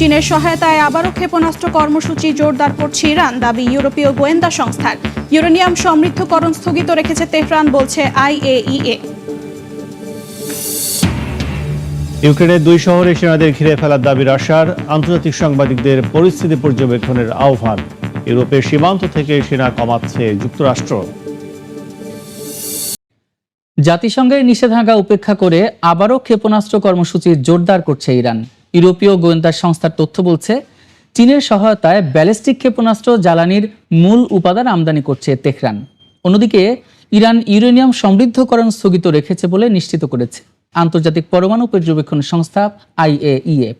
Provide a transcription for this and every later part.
চীনের সহায়তায় আবারও ক্ষেপণাস্ত্র কর্মসূচি জোরদার করছে ইরান দাবি ইউরোপীয় গোয়েন্দা সংস্থার। ইউরেনিয়াম সমৃদ্ধকরণ স্থগিত রেখেছে তেহরান বলছে আইএইএ। ইউক্রেনের দুই শহরে সেনাদের ঘিরে ফেলার দাবি রাশিয়ার। আন্তর্জাতিক সাংবাদিকদের পরিস্থিতি পর্যবেক্ষণের আহ্বান। ইউরোপের সীমান্ত থেকে সেনা কমাচ্ছে যুক্তরাষ্ট্র। জাতিসংঘের নিষেধাজ্ঞা উপেক্ষা করে আবারও ক্ষেপণাস্ত্র কর্মসূচি জোরদার করছে ইরান। ইউরোপীয় গোয়েন্দা সংস্থার তথ্য বলছে, চীনের সহায়তায় ব্যালিস্টিক ক্ষেপণাস্ত্র জ্বালানির মূল উপাদান আমদানি করছে তেহরান। অন্যদিকে, ইরান ইউরেনিয়াম সমৃদ্ধকরণ স্থগিত রেখেছে বলে নিশ্চিত করেছে আন্তর্জাতিক পরমাণু পর্যবেক্ষণ সংস্থা আইএইএ।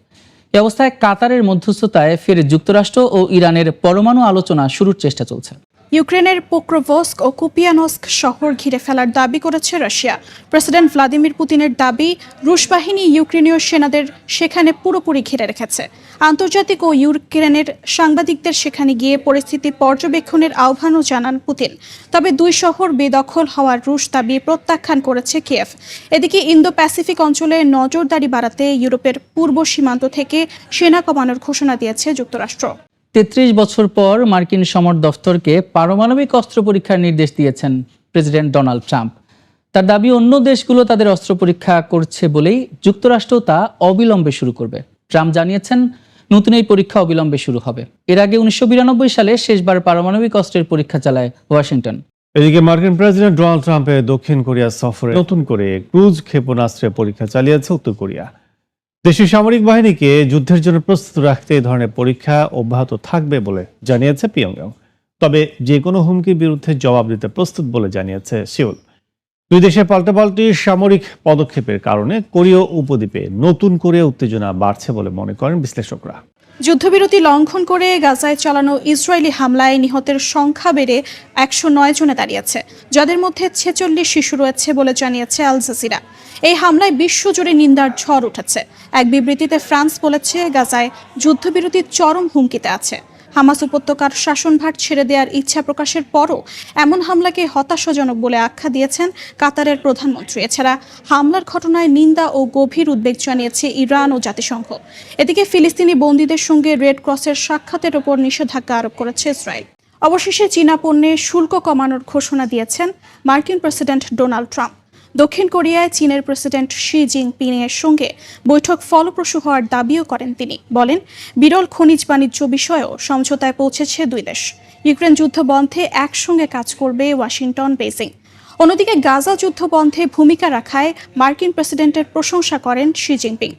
এ অবস্থায় কাতারের মধ্যস্থতায় ফের যুক্তরাষ্ট্র ও ইরানের পরমাণু আলোচনা শুরুর চেষ্টা চলছে। ইউক্রেনের পোক্রোভস্ক ও কুপিয়ানস্ক শহর ঘিরে ফেলার দাবি করেছে রাশিয়া। প্রেসিডেন্ট ভ্লাদিমির পুতিনের দাবি, রুশ বাহিনী ইউক্রেনীয় সেনাদের সেখানে পুরোপুরি ঘিরে রেখেছে। আন্তর্জাতিক ও ইউক্রেনের সাংবাদিকদের সেখানে গিয়ে পরিস্থিতি পর্যবেক্ষণের আহ্বানও জানান পুতিন। তবে দুই শহর বেদখল হওয়ার রুশ দাবি প্রত্যাখ্যান করেছে কিয়েভ। এদিকে ইন্দো প্যাসিফিক অঞ্চলে নজরদারি বাড়াতে ইউরোপের পূর্ব সীমান্ত থেকে সেনা কমানোর ঘোষণা দিয়েছে যুক্তরাষ্ট্র। তেত্রিশ বছর পর মার্কিন সমর দফতরকে পারমাণবিক অস্ত্র পরীক্ষার নির্দেশ দিয়েছেন প্রেসিডেন্ট ডোনাল্ড ট্রাম্প। তার দাবি, অন্য দেশগুলো তাদের অস্ত্র পরীক্ষা করছে বলেই যুক্তরাষ্ট্র তা অবিলম্বে শুরু করবে। ট্রাম্প জানিয়েছেন, নতুন এই পরীক্ষা অবিলম্বে শুরু হবে। এর আগে উনিশশো বিরানব্বই সালে শেষবার পারমাণবিক অস্ত্রের পরীক্ষা চালায় ওয়াশিংটন। এদিকে মার্কিন প্রেসিডেন্ট ডোনাল্ড ট্রাম্পের দক্ষিণ কোরিয়া সফরে নতুন করে ক্রুজ ক্ষেপণাস্ত্রের পরীক্ষা চালিয়েছে উত্তর কোরিয়া। দেশের সামরিক বাহিনীকে যুদ্ধের জন্য প্রস্তুত রাখতে এই ধরনের পরীক্ষা অব্যাহত থাকবে বলে জানিয়েছে পিয়ংয়ং তবে যে কোনো হুমকির বিরুদ্ধে জবাব দিতে প্রস্তুত বলে জানিয়েছে সিউল। দুই দেশের পাল্টাপাল্টি সামরিক পদক্ষেপের কারণে কোরীয় উপদ্বীপে নতুন করে উত্তেজনা বাড়ছে বলে মনে করেন বিশ্লেষকরা। যুদ্ধবিরতি লঙ্ঘন করে গাজায় চালানো ইসরায়েলি হামলায় নিহতের সংখ্যা বেড়ে একশো নয় জনে দাঁড়িয়েছে, যাদের মধ্যে ছেচল্লিশ শিশু রয়েছে বলে জানিয়েছে আল জাসিরা এই হামলায় বিশ্বজুড়ে নিন্দার ঝড় উঠেছে। এক বিবৃতিতে ফ্রান্স বলেছে, গাজায় যুদ্ধবিরতির চরম হুমকিতে আছে। হামাস উপত্যকার শাসনভার ছেড়ে দেওয়ার ইচ্ছা প্রকাশের পরও এমন হামলাকে হতাশাজনক বলে আখ্যা দিয়েছেন কাতারের প্রধানমন্ত্রী। এছাড়া হামলার ঘটনায় নিন্দা ও গভীর উদ্বেগ জানিয়েছে ইরান ও জাতিসংঘ। এদিকে ফিলিস্তিনি বন্দীদের সঙ্গে রেড ক্রসের সাক্ষাতের ওপর নিষেধাজ্ঞা আরোপ করেছে ইসরায়েল। অবশেষে চীনা পণ্যে শুল্ক কমানোর ঘোষণা দিয়েছেন মার্কিন প্রেসিডেন্ট ডোনাল্ড ট্রাম্প। দক্ষিণ কোরিয়ায় চীনের প্রেসিডেন্ট শি জিনপিং এর সঙ্গে বৈঠক ফলপ্রসূ হওয়ার দাবিও করেন তিনি। বলেন, বিরল খনিজ বাণিজ্য বিষয়েও সমঝোতায় পৌঁছেছে দুই দেশ। ইউক্রেন যুদ্ধ বন্ধে একসঙ্গে কাজ করবে ওয়াশিংটন বেজিং অন্যদিকে গাজা যুদ্ধ বন্ধে ভূমিকা রাখায় মার্কিন প্রেসিডেন্টের প্রশংসা করেন শি জিনপিং।